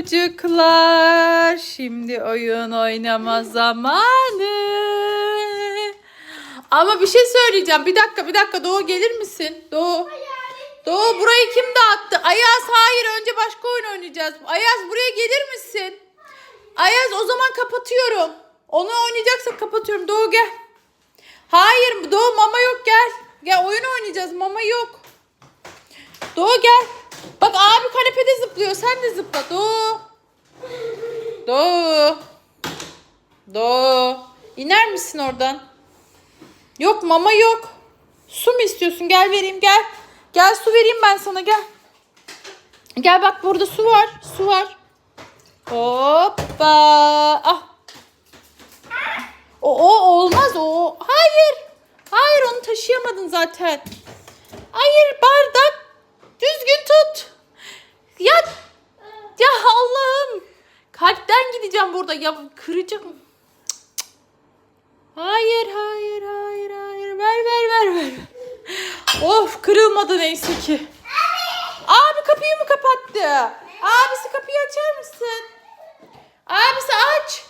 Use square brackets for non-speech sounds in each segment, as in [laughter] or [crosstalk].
çocuklar. Şimdi oyun oynama zamanı. Ama bir şey söyleyeceğim. Bir dakika bir dakika Doğu gelir misin? Doğu. Doğu burayı kim dağıttı? Ayaz hayır önce başka oyun oynayacağız. Ayaz buraya gelir misin? Ayaz o zaman kapatıyorum. Onu oynayacaksak kapatıyorum. Doğu gel. Hayır Doğu mama yok gel. Gel oyun oynayacağız mama yok. Doğu gel. Bak abi kanepede zıplıyor. Sen de zıpla. Doğu. Doğu. Doğu. İner misin oradan? Yok mama yok. Su mu istiyorsun? Gel vereyim gel. Gel su vereyim ben sana gel. Gel bak burada su var. Su var. Hoppa. Ah. O, o olmaz o. Hayır. Hayır onu taşıyamadın zaten. Hayır bardak. Düzgün tut. Ya ya Allah'ım. Kalpten gideceğim burada. Ya kıracağım. Hayır hayır hayır hayır. Ver ver ver ver. Of kırılmadı neyse ki. Abi kapıyı mı kapattı? Abisi kapıyı açar mısın? Abisi aç.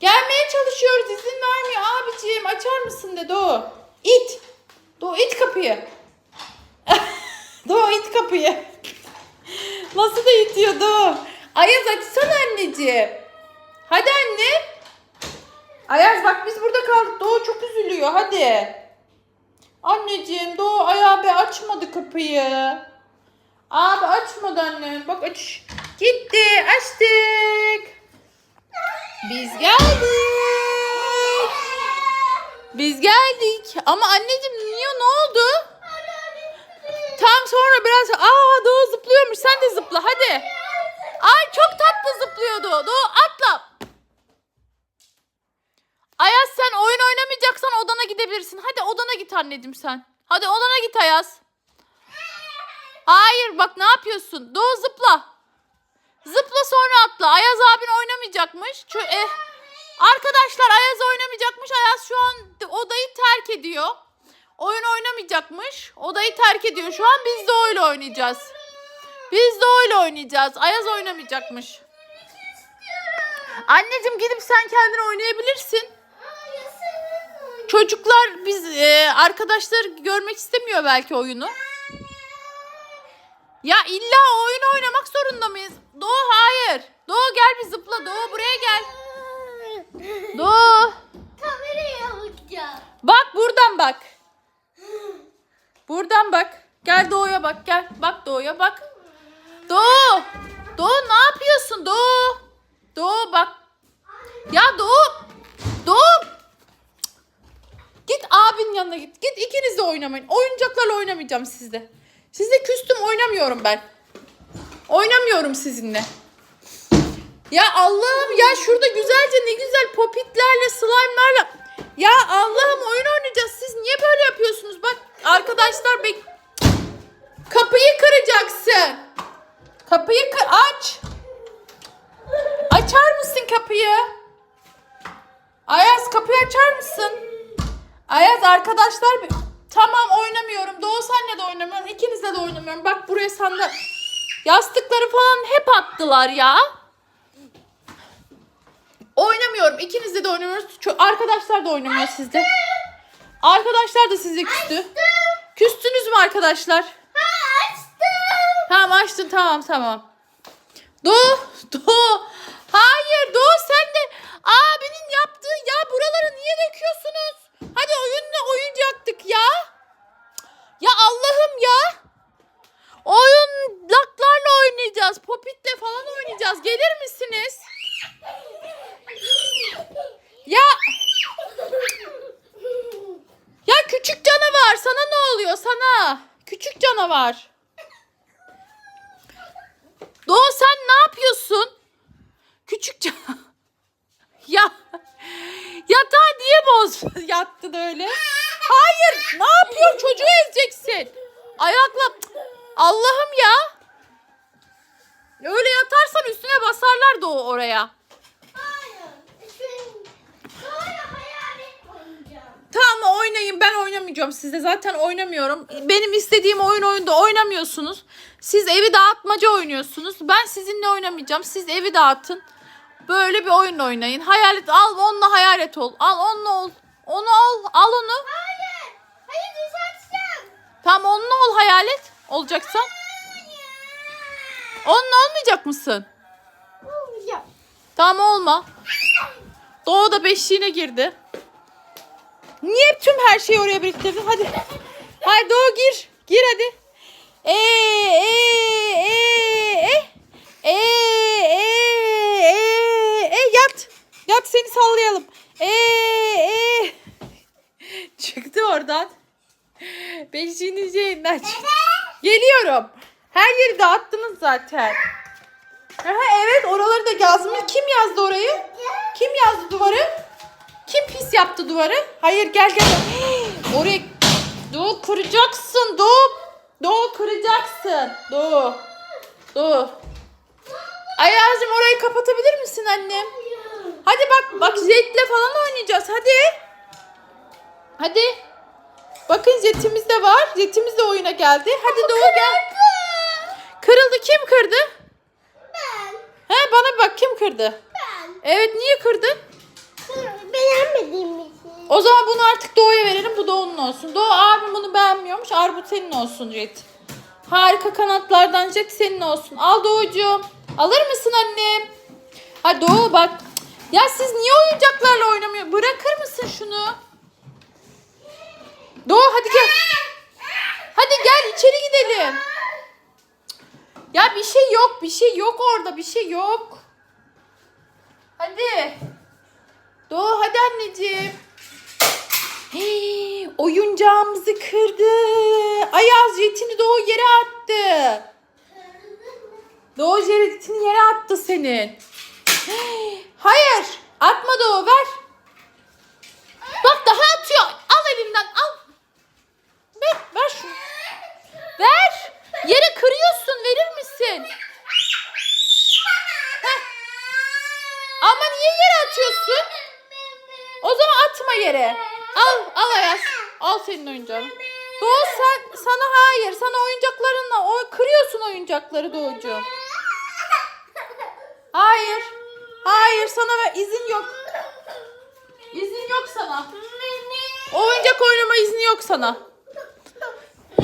Gelmeye çalışıyoruz izin vermiyor abiciğim açar mısın de Doğu. İt. Doğu it kapıyı. İt kapıyı. Nasıl da itiyor Doğu. Ayaz açsana anneciğim. Hadi anne. Ayaz bak biz burada kaldık. Doğu çok üzülüyor hadi. Anneciğim Doğu ayağı be açmadı kapıyı. Abi açmadı anne. Bak aç. Gitti açtık. Biz geldik. Biz geldik. Ama anneciğim niye ne oldu? Tam sonra biraz aa Doğu zıplıyormuş. Sen de zıpla hadi. Ay çok tatlı zıplıyordu. Doğu atla. Ayaz sen oyun oynamayacaksan odana gidebilirsin. Hadi odana git anneciğim sen. Hadi odana git Ayaz. Hayır bak ne yapıyorsun? Doğu zıpla. Zıpla sonra atla. Ayaz abin oynamayacakmış. Çö e, arkadaşlar Ayaz oynamayacakmış. Ayaz şu an odayı terk ediyor. Oyun oynamayacakmış. Odayı terk ediyor. Şu an biz de öyle oynayacağız. Biz de öyle oynayacağız. Ayaz oynamayacakmış. Anneciğim gidip sen kendin oynayabilirsin. Çocuklar biz e, arkadaşlar görmek istemiyor belki oyunu. Ya illa oyun oynamak zorunda mıyız? Doğu hayır. Doğu gel bir zıpla. Doğu buraya gel. Doğu. Kameraya bakacağım. Bak buradan bak. Buradan bak. Gel Doğu'ya bak gel. Bak Doğu'ya bak. Doğu. Doğu ne yapıyorsun Doğu? Doğu bak. Ya Doğu. Doğu. Git abinin yanına git. Git ikiniz de oynamayın. Oyuncaklarla oynamayacağım sizde. Sizle küstüm oynamıyorum ben. Oynamıyorum sizinle. Ya Allah'ım ya şurada güzelce ne güzel popitlerle slime'larla. Ya Allah'ım oyun oynayacağız. Siz niye böyle yapıyorsunuz? Bak arkadaşlar bek kapıyı kıracaksın. Kapıyı kır aç. Açar mısın kapıyı? Ayaz kapıyı açar mısın? Ayaz arkadaşlar tamam oynamıyorum. Doğu senle de oynamıyorum. İkinizle de oynamıyorum. Bak buraya sandal yastıkları falan hep attılar ya. Oynamıyorum. İkinizle de oynamıyoruz. Ço- arkadaşlar da oynamıyor sizde. Arkadaşlar da size küstü. Küstünüz mü arkadaşlar? Tamam açtın tamam tamam. Doğu, Doğu. Hayır Doğu sen de abinin yaptığı ya buraları niye döküyorsunuz? Hadi oyunla oyuncaktık ya. Ya Allah'ım ya. Oyuncaklarla oynayacağız. Popitle falan oynayacağız. Gelir misiniz? Ya ya küçük canavar sana ne oluyor sana? Küçük canavar. Doğu sen ne yapıyorsun? Küçük canavar. [laughs] Ya yatağı niye boz [laughs] yattın öyle? Hayır ne yapıyor çocuğu ezeceksin. Ayakla Allah'ım ya. Öyle yatarsan üstüne basarlar da oraya. Hayır. Çünkü sonra hayalet oynayacağım. Tamam onunla oynayın. Ben oynamayacağım sizle. Zaten oynamıyorum. Benim istediğim oyun oyunda oynamıyorsunuz. Siz evi dağıtmaca oynuyorsunuz. Ben sizinle oynamayacağım. Siz evi dağıtın. Böyle bir oyun oynayın. Hayalet al onunla hayalet ol. Al onunla ol. Onu al. Al onu. Hayır. Hayır düzelteceğim. Tamam onunla ol hayalet. Olacaksan. Onunla olmayacak mısın? Olmayacağım. Tamam olma. Doğu da beşiğine girdi. Niye tüm her şeyi oraya biriktirdin? Hadi. Haydi Doğu gir. Gir hadi. Ee, ee, ee, ee, ee, ee, ee, ee, yat. Yat seni sallayalım. Ee, ee. Çıktı oradan. Beşiğini şeyinden çıktı. Geliyorum. Her yeri dağıttınız zaten. Aha, evet oraları da yazmış. Kim yazdı orayı? Kim yazdı duvarı? Kim pis yaptı duvarı? Hayır gel gel. Hii, [gasps] Oraya Doğu kıracaksın Doğu. Doğu kıracaksın. Doğu. Doğu. Ayaz'cığım orayı kapatabilir misin annem? Hadi bak bak jetle falan oynayacağız hadi. Hadi. Bakın jetimiz de var. Jetimiz de oyuna geldi. Hadi Doğu gel. Kırıldı kim kırdı? Ben. He bana bak kim kırdı? Ben. Evet niye kırdın? Beğenmediğim için. O zaman bunu artık Doğu'ya verelim. Bu Doğu'nun olsun. Doğu abim bunu beğenmiyormuş. Arbut senin olsun Jet. Harika kanatlardan Jet senin olsun. Al Doğucuğum. Alır mısın annem? Ha Doğu bak. Ya siz niye oyuncaklarla oynamıyor? Bırakır mısın şunu? Doğu hadi gel. Hadi gel içeri gidelim. Ya bir şey yok. Bir şey yok orada. Bir şey yok. Hadi. Doğu hadi anneciğim. Hey, oyuncağımızı kırdı. Ayaz jetini Doğu yere attı. Doğu jetini yere attı senin. Hey, hayır. Atma Doğu ver. Bak daha atıyor. Al elinden al. Ver, ver şunu. Ver. Yere kırıyorsun verir misin? Heh. Ama niye yere atıyorsun? O zaman atma yere. Al, al Ayaz. Al senin oyuncağını. Doğu sen, sana hayır. Sana oyuncaklarınla o kırıyorsun oyuncakları Doğucuğum. Hayır. Hayır sana izin yok. İzin yok sana. Oyuncak oynama izni yok sana.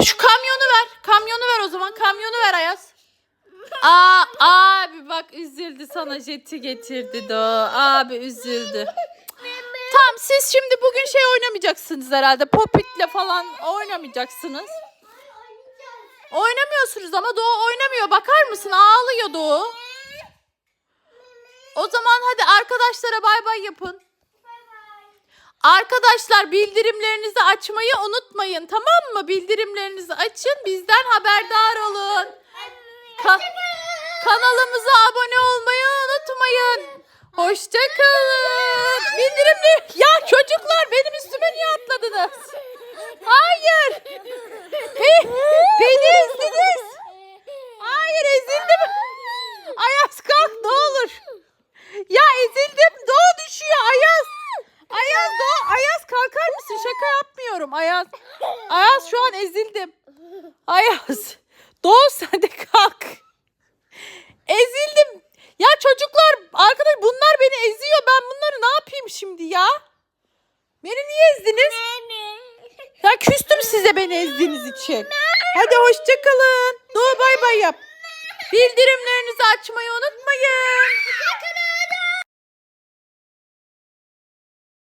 Şu kamyonu ver. Kamyonu ver o zaman. Kamyonu ver Ayaz. Aa, abi bak üzüldü sana jeti getirdi Doğu. Abi üzüldü. Tamam siz şimdi bugün şey oynamayacaksınız herhalde. Popit'le falan oynamayacaksınız. Oynamıyorsunuz ama Doğu oynamıyor. Bakar mısın? Ağlıyor Doğu. O zaman hadi arkadaşlara bay bay yapın. Arkadaşlar bildirimlerinizi açmayı unutmayın. Tamam mı? Bildirimlerinizi açın. Bizden haberdar olun. Ka- kanalımıza abone olmayı unutmayın. Hoşçakalın. Bildirimleri... Ya çocuklar benim üstüme niye atladınız? Hayır. He, beni ezdiniz. Hayır ezildim. Ayaz kalk ne olur. Ya ezildim. Doğu düşüyor Ayaz. Ayaz Doğu. Ayaz kalkar mısın? Şaka yapmıyorum Ayaz. Ayaz şu an ezildim. Ayaz. Doğu sen de kalk. Ezildim. Ya çocuklar arkadaş bunlar beni eziyor. Ben bunları ne yapayım şimdi ya? Beni niye ezdiniz? Ya küstüm size beni ezdiğiniz için. Hadi hoşça kalın. Doğu bay bay yap. Bildirimlerinizi açmayı unutmayın.